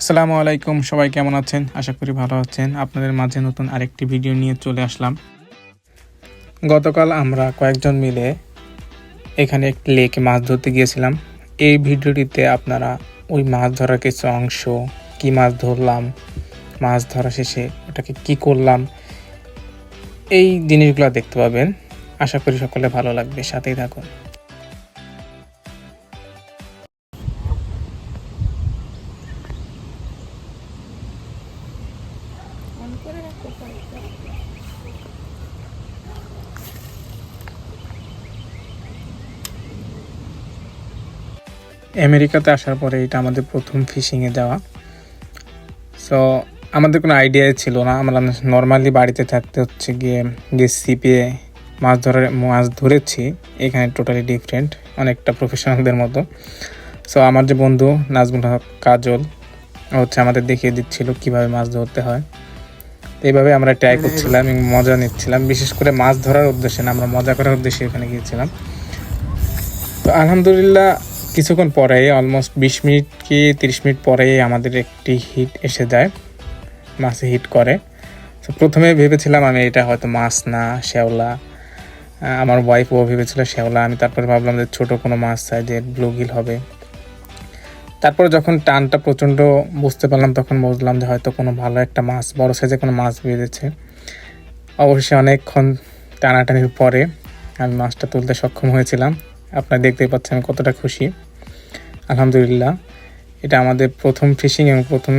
আসসালামু আলাইকুম, সবাই কেমন আছেন? আশা করি ভালো আছেন। আপনাদের মাঝে নতুন আরেকটি ভিডিও নিয়ে চলে আসলাম। গতকাল আমরা কয়েকজন মিলে এখানে একটি লেকে মাছ ধরতে গিয়েছিলাম। এই ভিডিওটিতে আপনারা ওই মাছ ধরার কিছু অংশ, কি মাছ ধরলাম, মাছ ধরা শেষে ওটাকে কি করলাম, এই জিনিসগুলো দেখতে পাবেন। আশা করি সকলে ভালো লাগবে। সাথেই থাকুন। আমেরিকাতে আসার পরে এটা আমাদের প্রথম ফিশিংয়ে যাওয়া সো আমাদের কোনো আইডিয়াই ছিল না। আমরা নর্মালি বাড়িতে থাকতে হচ্ছে গিয়ে গিয়ে সিপে মাছ ধরার, মাছ ধরেছি, এখানে টোটালি ডিফারেন্ট অনেকটা প্রফেশনালদের মতো। সো আমার যে বন্ধু নাজমুল হক কাজল হচ্ছে আমাদের দেখিয়ে দিচ্ছিল কীভাবে মাছ ধরতে হয়। এইভাবে আমরা ট্রাই করছিলাম এবং মজা নিচ্ছিলাম। বিশেষ করে মাছ ধরার উদ্দেশ্যে না আমরা মজা করার উদ্দেশ্যে এখানে গিয়েছিলাম। তো আলহামদুলিল্লাহ কিছুক্ষণ পরে অলমোস্ট বিশ মিনিট কি তিরিশ মিনিট পরেই আমাদের একটি হিট এসে যায় মাছে হিট করে। তো প্রথমে ভেবেছিলাম আমি এটা হয়তো মাছ না শ্যাওলা আমার ওয়াইফও ভেবেছিল শ্যাওলা আমি তারপরে ভাবলাম যে ছোটো কোনো মাছ চাই যে ব্লুগিল হবে। তারপরে যখন টানটা প্রচণ্ড বুঝতে পারলাম, তখন বুঝলাম যে হয়তো কোনো ভালো একটা মাছ, বড় সাইজে কোনো মাছ বেঁধেছে অবশ্যই অনেকক্ষণ টানাটানির পরে আমি মাছটা তুলতে সক্ষম হয়েছিলাম। আপনারা দেখতেই পাচ্ছেন আমি কতটা খুশি। আলহামদুলিল্লাহ, এটা আমাদের প্রথম ফিশিং এবং প্রথম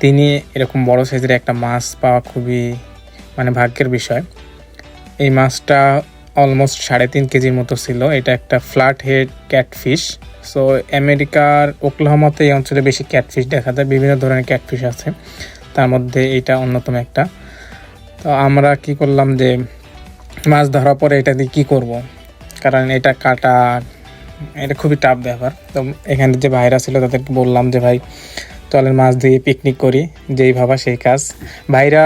দিনই এরকম বড় সাইজের একটা মাছ পাওয়া খুবই মানে ভাগ্যের বিষয়। এই মাছটা অলমোস্ট সাড়ে তিন কেজির মতো ছিল। এটা একটা ফ্ল্যাট হেড ক্যাটফিশ সো আমেরিকার ওকলাহমাতে এই অঞ্চলে বেশি ক্যাটফিশ দেখা যায়, বিভিন্ন ধরনের ক্যাটফিশ আছে। তার মধ্যে এটা অন্যতম একটা। তো আমরা কি করলাম যে, মাছ ধরার পরে এটা দিয়ে কী করব? কারণ এটা কাটা, এটা খুবই টাফ ব্যাপার। তো এখানে যে ভাইরা ছিল তাদেরকে বললাম যে, ভাই চলেন মাছ দিয়ে পিকনিক করি, যেই ভাবা সেই কাজ। ভাইরা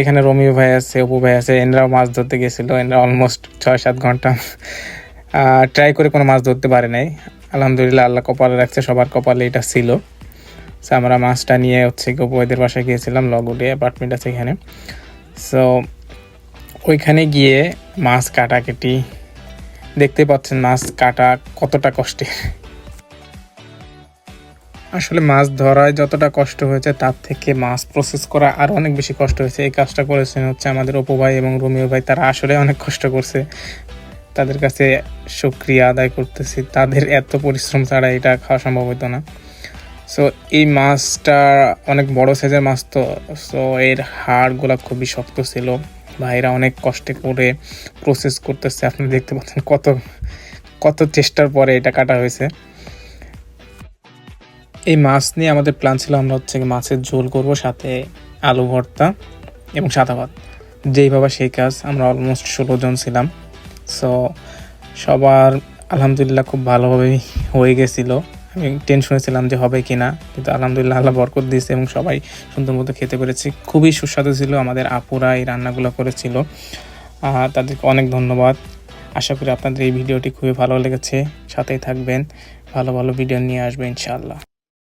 এখানে রমিও ভাই আছে, অপু ভাই আছে, এনরাও মাছ ধরতে গেছিল, এনরা অলমোস্ট ছয় সাত ঘণ্টা ট্রাই করে কোনো মাছ ধরতে পারে নাই। আলহামদুলিল্লাহ, আল্লাহ কপালে রাখছে, সবার কপালে এটা ছিল। সো আমরা মাছটা নিয়ে হচ্ছে গপু ভাইদের বাসায় গিয়েছিলাম লগুডে অ্যাপার্টমেন্ট আছে এখানে। সো ওইখানে গিয়ে মাছ কাটাকাটি, দেখতে পাচ্ছেন মাছ কাটা কতটা কষ্টের। আসলে মাছ ধরায় যতটা কষ্ট হয়েছে, তার থেকে মাছ প্রসেস করা আরও অনেক বেশি কষ্ট হয়েছে। এই কাজটা করেছেন হচ্ছে আমাদের অপু ভাই এবং রোমিও ভাই। তারা আসলে অনেক কষ্ট করছে। তাদের কাছে সুক্রিয়া আদায় করতেছি। তাদের এত পরিশ্রম ছাড়া এটা খাওয়া সম্ভব হতো না। সো এই মাছটা অনেক বড় সাইজের মাছ তো। সো এর হাড়গুলো খুবই শক্ত ছিল। ভাইরা অনেক কষ্টে করে প্রসেস করতেছে। আপনি দেখতে পাচ্ছেন কত কত চেষ্টার পরে এটা কাটা হয়েছে। এই মাছ নিয়ে আমাদের প্ল্যান ছিল আমরা হচ্ছে মাছের ঝোল করব, সাথে আলু ভর্তা এবং সাদা ভাত। যেই ভাবা সেই কাজ, আমরা অলমোস্ট ষোলো জন ছিলাম। সো সবার আলহামদুলিল্লাহ খুব ভালোভাবেই হয়ে গেছিল। আমি টেনশনে ছিলাম যে হবে কি না কিন্তু আলহামদুলিল্লাহ আল্লাহ বরকত দিয়েছে এবং সবাই সুন্দর মতো খেতে পেরেছি। খুবই সুস্বাদু ছিল, আমাদের আপুরা এই রান্নাগুলো করেছিল। তাদেরকে অনেক ধন্যবাদ। আশা করি আপনাদের এই ভিডিওটি খুবই ভালো লেগেছে। সাথেই থাকবেন। ভালো ভালো ভিডিও নিয়ে আসবে ইনশাআল্লাহ।